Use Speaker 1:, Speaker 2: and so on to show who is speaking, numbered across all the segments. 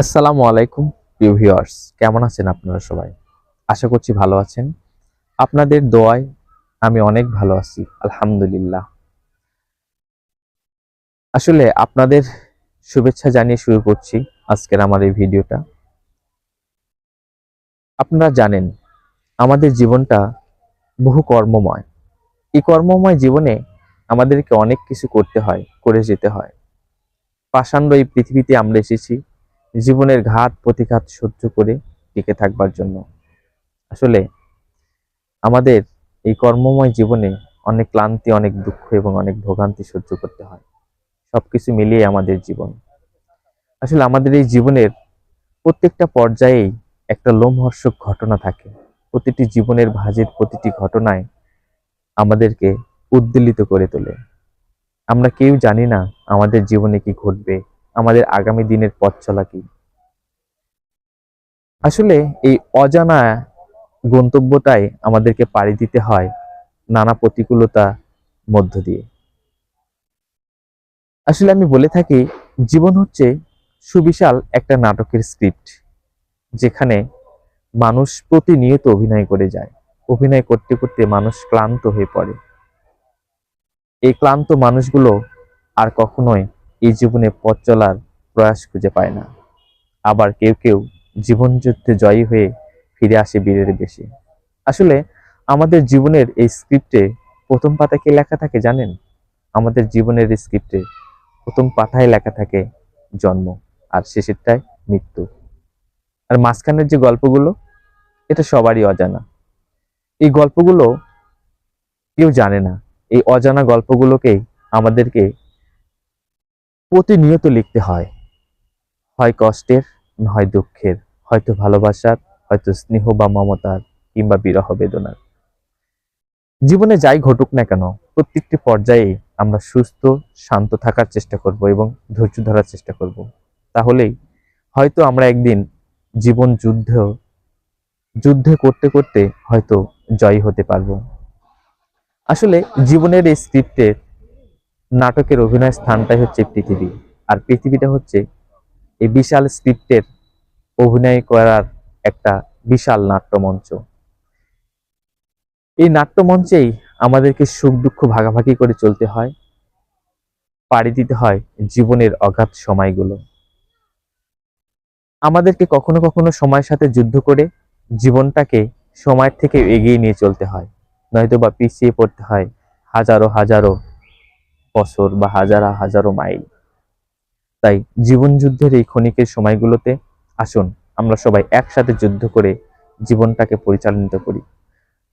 Speaker 1: আসসালামু আলাইকুম, প্রিয় ভিউয়ার্স কেমন আছেন আপনারা সবাই? আশা করছি ভালো আছেন। আপনাদের দোয়ায় আমি অনেক ভালো আছি, আলহামদুলিল্লাহ। আসলে আপনাদের শুভেচ্ছা জানিয়ে শুরু করছি আজকের আমার এই ভিডিওটা। আপনারা জানেন, আমাদের জীবনটা বহু কর্মময় এই কর্মময় জীবনে আমাদেরকে অনেক কিছু করতে হয়, করে যেতে হয়। পাষাণ্ড এই পৃথিবীতে আমরা এসেছি জীবনের ঘাত প্রতিঘাত সহ্য করে টিকে থাকবার জন্য। আসলে আমাদের এই কর্মময় জীবনে অনেক ক্লান্তি, অনেক দুঃখ এবং অনেক ভোগান্তি সহ্য করতে হয়। সবকিছু মিলিয়ে আমাদের জীবন। আসলে আমাদের এই জীবনের প্রত্যেকটা পর্যায়েই একটা লোমহর্ষক ঘটনা থাকে। প্রতিটি জীবনের ভাজের প্রতিটি ঘটনায় আমাদেরকে উদ্বেলিত করে তোলে। আমরা কেউ জানি না আমাদের জীবনে কি ঘটবে। আমাদের আগামী দিনের পথ চলা কি? আসলে এই অজানা গন্তব্যটাই আমাদেরকে পাড়ি দিতে হয় নানা প্রতিকূলতা মধ্য দিয়ে। আসলে আমি বলে থাকি, জীবন হচ্ছে সুবিশাল একটা নাটকের স্ক্রিপ্ট, যেখানে মানুষ প্রতিনিয়ত অভিনয় করে যায়। অভিনয় করতে করতে মানুষ ক্লান্ত হয়ে পড়ে। এই ক্লান্ত মানুষগুলো আর কখনোই এই জীবনে পথ চলার প্রয়াস খুঁজে পায় না। আবার কেউ কেউ জীবন যুদ্ধে জয়ী হয়ে ফিরে আসে বীরের বেশি। আসলে আমাদের জীবনের এই স্ক্রিপ্টে প্রথম পাতায় কি লেখা থাকে জানেন? আমাদের জীবনের স্ক্রিপ্টে প্রথম পাতায় লেখা থাকে জন্ম আর শেষেরটায় মৃত্যু। আর মাঝখানের যে গল্পগুলো, এটা সবারই অজানা। এই গল্পগুলো কেউ জানে না। এই অজানা গল্পগুলোকেই আমাদেরকে প্রতিনিয়ত লিখতে হয়। হয় কষ্টের নয় দুঃখের, হয়তো ভালোবাসার, হয়তো স্নেহ বা মমতার কিংবা বিরহ বেদনার। জীবনে যাই ঘটুক না কেন, প্রত্যেকটি পর্যায়ে আমরা সুস্থ, শান্ত থাকার চেষ্টা করব এবং ধৈর্য ধরার চেষ্টা করব। তাহলেই হয়তো আমরা একদিন জীবন যুদ্ধ, যুদ্ধে করতে করতে হয়তো জয়ী হতে পারব। আসলে জীবনের এই স্ক্রিপ্টের নাটকের অভিনয় স্থানটাই হচ্ছে পৃথিবী। আর পৃথিবীটা হচ্ছে এই বিশাল স্ক্রিপ্টের অভিনয় করার একটা বিশাল নাট্যমঞ্চ। এই নাট্যমঞ্চেই আমাদেরকে সুখ দুঃখ ভাগাভাগি করে চলতে হয়, পাড়ি দিতে হয় জীবনের অগাধ সময়গুলো। আমাদেরকে কখনো কখনো সময়ের সাথে যুদ্ধ করে জীবনটাকে সময়ের থেকে এগিয়ে নিয়ে চলতে হয় নয়তো বা পিছিয়ে পড়তে হয় হাজারো হাজারো বছর বা হাজারো হাজারো মাইল। তাই জীবন যুদ্ধের এই ক্ষণিকের সময়গুলোতে আসুন, আমরা সবাই একসাথে যুদ্ধ করে জীবনটাকে পরিচালিত করি।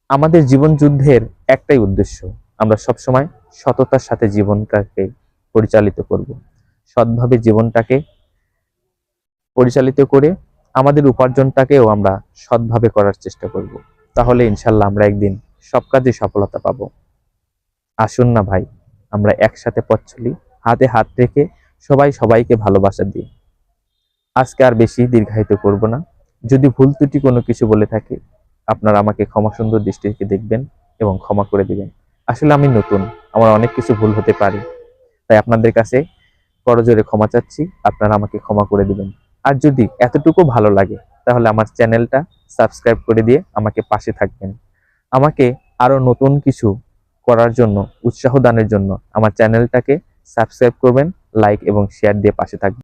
Speaker 1: আমাদের জীবন যুদ্ধের একটাই উদ্দেশ্য, আমরা সব সময় সততার সাথে জীবনটাকে পরিচালিত করব। সৎভাবে জীবনটাকে পরিচালিত করে আমাদের উপার্জনটাকেও আমরা সৎভাবে করার চেষ্টা করব। তাহলে ইনশাল্লাহ আমরা একদিন সব কাজে সফলতা পাবো। আসুন না ভাই। আমরা একসাথে পথ চলি, হাতে হাত রেখে সবাই সবাইকে ভালোবাসা দিই। আজকে আর বেশি দীর্ঘায়িত করব না। যদি ভুল ত্রুটি কোনো কিছু বলে থাকে, আপনারা আমাকে ক্ষমা সুন্দর দৃষ্টিকে দেখবেন এবং ক্ষমা করে দিবেন। আসলে আমি নতুন, আমার অনেক কিছু ভুল হতে পারে। তাই আপনাদের কাছে করজোরে ক্ষমা চাচ্ছি, আপনারা আমাকে ক্ষমা করে দিবেন। আর যদি এতটুকু ভালো লাগে, তাহলে আমার চ্যানেলটা সাবস্ক্রাইব করে দিয়ে আমাকে পাশে থাকবেন। আমাকে আরও নতুন কিছু করার জন্য, উৎসাহ দানের জন্য আমার চ্যানেলটাকে সাবস্ক্রাইব করবেন লাইক এবং শেয়ার দিয়ে পাশে থাকবেন।